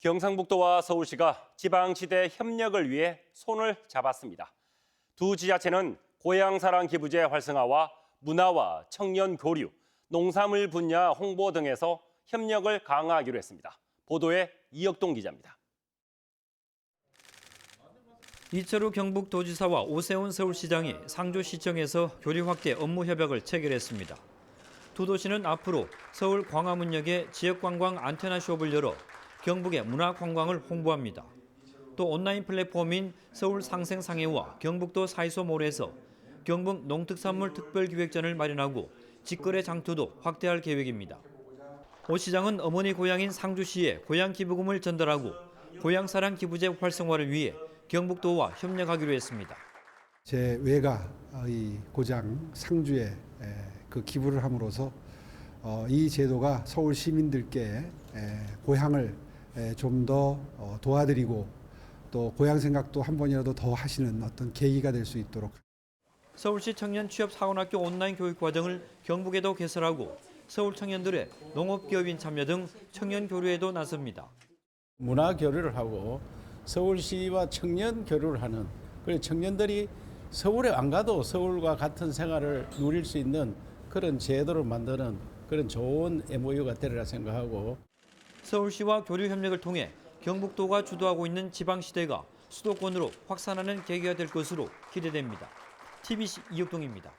경상북도와 서울시가 지방지대 협력을 위해 손을 잡았습니다. 두 지자체는 고향사랑 기부제 활성화와 문화와 청년 교류, 농산물 분야 홍보 등에서 협력을 강화하기로 했습니다. 보도에 이혁동 기자입니다. 이철우 경북도지사와 오세훈 서울시장이 상주시청에서 교류 확대 업무 협약을 체결했습니다. 두 도시는 앞으로 서울 광화문역에 지역 관광 안테나숍을 열어 경북의 문화관광을 홍보합니다. 또 온라인 플랫폼인 서울 상생상해와 경북도 사이소 몰에서 경북 농특산물 특별기획전을 마련하고 직거래 장터도 확대할 계획입니다. 오 시장은 어머니 고향인 상주시에 고향 기부금을 전달하고 고향사랑 기부제 활성화를 위해 경북도와 협력하기로 했습니다. 제 외가의 고장 상주에 에, 그 기부를 함으로써 어, 이 제도가 서울 시민들께 에, 고향을 좀 더 도와드리고 또 고향 생각도 한 번이라도 더 하시는 어떤 계기가 될 수 있도록 서울시 청년 취업 사관학교 온라인 교육 과정을 경북에도 개설하고 서울 청년들의 농업 기업인 참여 등 청년 교류에도 나섭니다. 문화 교류를 하고 서울시와 청년 교류를 하는 그리고 청년들이 서울에 안 가도 서울과 같은 생활을 누릴 수 있는 그런 제도를 만드는 그런 좋은 MOU가 되리라 생각하고 서울시와 교류 협력을 통해 경북도가 주도하고 있는 지방시대가 수도권으로 확산하는 계기가 될 것으로 기대됩니다. TBC 이혁동입니다.